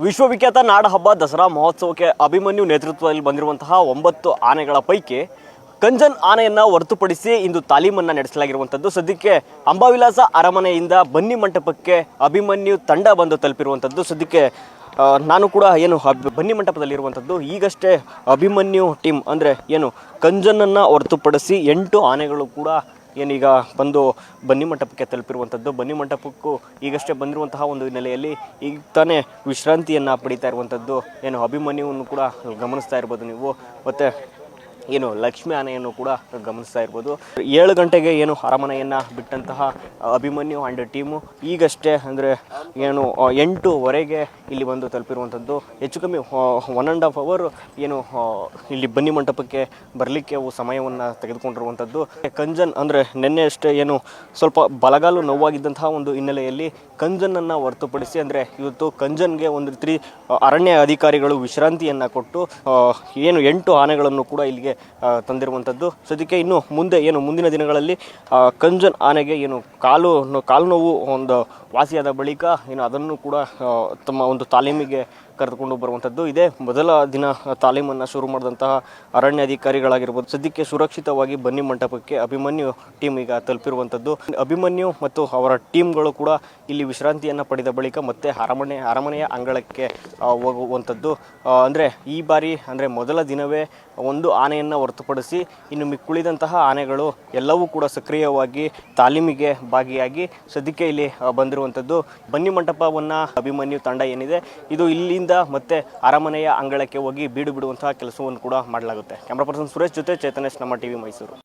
ವಿಶ್ವವಿಖ್ಯಾತ ನಾಡಹಬ್ಬ ದಸರಾ ಮಹೋತ್ಸವಕ್ಕೆ ಅಭಿಮನ್ಯು ನೇತೃತ್ವದಲ್ಲಿ ಬಂದಿರುವಂತಹ ಒಂಬತ್ತು ಆನೆಗಳ ಪೈಕಿ ಕಂಜನ್ ಆನೆಯನ್ನ ಹೊರತುಪಡಿಸಿ ಇಂದು ತಾಲೀಮನ್ನು ನಡೆಸಲಾಗಿರುವಂಥದ್ದು. ಸದ್ಯಕ್ಕೆ ಅಂಬಾವಿಲಾಸ ಅರಮನೆಯಿಂದ ಬನ್ನಿ ಮಂಟಪಕ್ಕೆ ಅಭಿಮನ್ಯು ತಂಡ ಬಂದು ತಲುಪಿರುವಂಥದ್ದು. ಸದ್ಯಕ್ಕೆ ನಾನು ಕೂಡ ಏನು ಬನ್ನಿ ಬನ್ನಿ ಮಂಟಪದಲ್ಲಿರುವಂಥದ್ದು. ಈಗಷ್ಟೇ ಅಭಿಮನ್ಯು ಟೀಮ್ ಅಂದರೆ ಏನು, ಕಂಜನನ್ನು ಹೊರತುಪಡಿಸಿ ಎಂಟು ಆನೆಗಳು ಕೂಡ ಏನೀಗ ಬಂದು ಬನ್ನಿ ಮಂಟಪಕ್ಕೆ ತಲುಪಿರುವಂಥದ್ದು. ಬನ್ನಿ ಮಂಟಪಕ್ಕೂ ಈಗಷ್ಟೇ ಬಂದಿರುವಂತಹ ಒಂದು ಹಿನ್ನೆಲೆಯಲ್ಲಿ ಈಗ ತಾನೇ ವಿಶ್ರಾಂತಿಯನ್ನು ಪಡೀತಾ ಇರುವಂಥದ್ದು. ಏನು ಅಭಿಮನ್ಯುವನ್ನು ಕೂಡ ಗಮನಿಸ್ತಾ ಇರ್ಬೋದು ನೀವು. ಮತ್ತು ಏನು ಲಕ್ಷ್ಮಿ ಆನೆಯನ್ನು ಕೂಡ ಗಮನಿಸ್ತಾ ಇರ್ಬೋದು. ಏಳು ಗಂಟೆಗೆ ಏನು ಅರಮನೆಯನ್ನು ಬಿಟ್ಟಂತಹ ಅಭಿಮನ್ಯು ಆ್ಯಂಡ್ ಟೀಮು ಈಗಷ್ಟೇ ಅಂದರೆ ಏನು ಎಂಟೂವರೆಗೆ ಇಲ್ಲಿ ಬಂದು ತಲುಪಿರುವಂಥದ್ದು. ಹೆಚ್ಚು ಕಮ್ಮಿ ಒನ್ ಆ್ಯಂಡ್ ಹಾಫ್ ಅವರ್ ಏನು ಇಲ್ಲಿ ಬನ್ನಿ ಮಂಟಪಕ್ಕೆ ಬರಲಿಕ್ಕೆ ಅವು ಸಮಯವನ್ನು ತೆಗೆದುಕೊಂಡಿರುವಂಥದ್ದು. ಕಂಜನ್ ಅಂದರೆ ನಿನ್ನೆ ಅಷ್ಟೇ ಏನು ಸ್ವಲ್ಪ ಬಲಗಾಲು ನೋವಾಗಿದ್ದಂತಹ ಒಂದು ಹಿನ್ನೆಲೆಯಲ್ಲಿ ಕಂಜನನ್ನು ಹೊರತುಪಡಿಸಿ ಅಂದರೆ ಇವತ್ತು ಕಂಜನ್ಗೆ ಒಂದು ರೀತಿ ಅರಣ್ಯ ಅಧಿಕಾರಿಗಳು ವಿಶ್ರಾಂತಿಯನ್ನು ಕೊಟ್ಟು ಏನು ಎಂಟು ಆನೆಗಳನ್ನು ಕೂಡ ಇಲ್ಲಿಗೆ ತಂದಿರುವಂಥದ್ದು ಸದ್ಯಕ್ಕೆ ಇನ್ನು ಮುಂದೆ ಏನು ಮುಂದಿನ ದಿನಗಳಲ್ಲಿ ಕಂಜನ್ ಆನೆಗೆ ಏನು ಕಾಲು ಕಾಲು ನೋವು ಒಂದು ವಾಸಿಯಾದ ಬಳಿಕ ಏನು ಅದನ್ನು ಕೂಡ ತಮ್ಮ ಒಂದು ತಾಲೀಮಿಗೆ ಕರೆದುಕೊಂಡು ಬರುವಂಥದ್ದು. ಇದೇ ಮೊದಲ ದಿನ ತಾಲೀಮನ್ನು ಶುರು ಮಾಡಿದಂತಹ ಅರಣ್ಯ ಅಧಿಕಾರಿಗಳಾಗಿರ್ಬೋದು ಸದ್ಯಕ್ಕೆ ಸುರಕ್ಷಿತವಾಗಿ ಬನ್ನಿ ಮಂಟಪಕ್ಕೆ ಅಭಿಮನ್ಯು ಟೀಮ್ ಈಗ ತಲುಪಿರುವಂಥದ್ದು. ಅಭಿಮನ್ಯು ಮತ್ತು ಅವರ ಟೀಮ್ಗಳು ಕೂಡ ಇಲ್ಲಿ ವಿಶ್ರಾಂತಿಯನ್ನು ಪಡೆದ ಬಳಿಕ ಮತ್ತೆ ಅರಮನೆ, ಅರಮನೆಯ ಅಂಗಳಕ್ಕೆ ಹೋಗುವಂಥದ್ದು. ಅಂದರೆ ಈ ಬಾರಿ ಅಂದರೆ ಮೊದಲ ದಿನವೇ ಒಂದು ಆನೆಯನ್ನು ಹೊರತುಪಡಿಸಿ ಇನ್ನು ಮಿಕ್ಕುಳಿದಂತಹ ಆನೆಗಳು ಎಲ್ಲವೂ ಕೂಡ ಸಕ್ರಿಯವಾಗಿ ತಾಲೀಮಿಗೆ ಭಾಗಿಯಾಗಿ ಸದ್ಯಕ್ಕೆ ಇಲ್ಲಿ ಬಂದಿರುವಂಥದ್ದು. ಬನ್ನಿ ಮಂಟಪವನ್ನು ಅಭಿಮನ್ಯು ತಂಡ ಏನಿದೆ, ಇದು ಇಲ್ಲಿಂದ ಮತ್ತೆ ಅರಮನೆಯ ಅಂಗಳಕ್ಕೆ ಹೋಗಿ ಬೀಡು ಬಿಡುವಂತಹ ಕೆಲಸವನ್ನು ಕೂಡ ಮಾಡಲಾಗುತ್ತೆ. ಕ್ಯಾಮ್ರಾ ಪರ್ಸನ್ ಸುರೇಶ್ ಜೊತೆ ಚೇತನೇಶ್ ನಮ್ಮ ಟಿವಿ ಮೈಸೂರು.